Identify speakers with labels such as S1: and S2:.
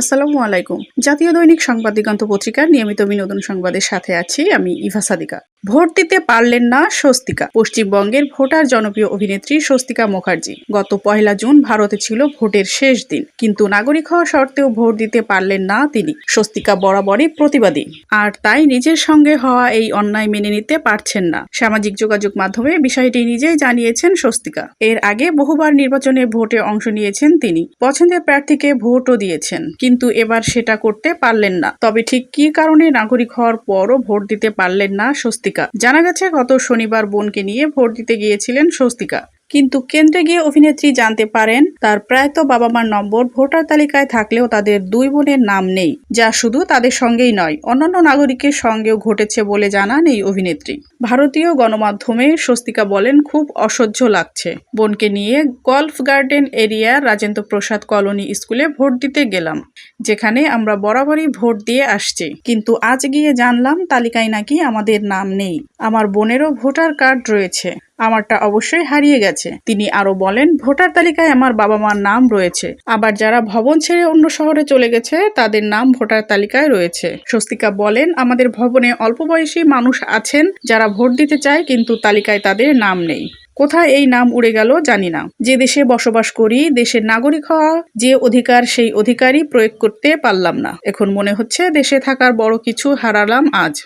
S1: আসসালামু আলাইকুম। জাতীয় দৈনিক সংবাদ দিগন্ত পত্রিকার নিয়মিত বিনোদন সংবাদের সাথে আছি আমি ইভা সাদিকা। ভোট দিতে পারলেন না স্বস্তিকা। পশ্চিমবঙ্গের ভোটার জনপ্রিয় অভিনেত্রী স্বস্তিকা মুখার্জি। গত পয়লা জুন ভারতে ছিল ভোটের শেষ দিন, কিন্তু নাগরিক হওয়া সত্ত্বেও ভোট দিতে পারলেন না তিনি। স্বস্তিকা বরাবরই প্রতিবাদী, আর তাই নিজের সঙ্গে হওয়া এই অন্যায় মেনে নিতে পারছেন না। সামাজিক যোগাযোগ মাধ্যমে বিষয়টি নিজেই জানিয়েছেন স্বস্তিকা। এর আগে বহুবার নির্বাচনে ভোটে অংশ নিয়েছেন তিনি, পছন্দের প্রার্থীকে ভোটও দিয়েছেন, কিন্তু এবার সেটা করতে পারলেন না। তবে ঠিক কি কারণে নাগরিক হওয়ার পরও ভোট দিতে পারলেন না স্বস্তিকা। জানা গেছে গত শনিবার বোনকে নিয়ে ভোট দিতে গিয়েছিলেন স্বস্তিকা। কিন্তু কেন্দ্রে গিয়ে অভিনেত্রী জানতে পারেন, তার প্রায়ত বাবা মার নম্বর ভোটার তালিকায় থাকলেও তাদের দুই বোনের নাম নেই, যা শুধু তাদের সঙ্গেই নয়, অন্যান্য নাগরিকের সঙ্গেও ঘটেছে বলে জানান এই অভিনেত্রী। ভারতীয় গণমাধ্যমে স্বস্তিকা বলেন, খুব অসহ্য লাগছে। বোনকে নিয়ে Golf Garden area Rajendra Prasad colony স্কুলে ভোট দিতে গেলাম, যেখানে আমরা বরাবরই ভোট দিয়ে আসছি। কিন্তু আজ গিয়ে জানলাম, তালিকায় নাকি আমাদের নাম নেই। আমার বোনেরও ভোটার কার্ড রয়েছে। আমারটা অবশ্যই হারিয়ে গেছে। তিনি আরও বলেন, ভোটার তালিকায় আমার বাবা মার নাম রয়েছে। আবার যারা ভবন ছেড়ে অন্য শহরে চলে গেছে, তাদের নাম ভোটার তালিকায় রয়েছে। স্বস্তিকা বলেন, আমাদের ভবনে অল্প বয়সী মানুষ আছেন, যারা ভোট দিতে চায়, কিন্তু তালিকায় তাদের নাম নেই। কোথায় এই নাম উড়ে গেল জানি না। যে দেশে বসবাস করি, দেশের নাগরিক হওয়া, যে অধিকার সেই অধিকারই প্রয়োগ করতে পারলাম না। এখন মনে হচ্ছে, দেশে থাকার বড় কিছু হারালাম আজ।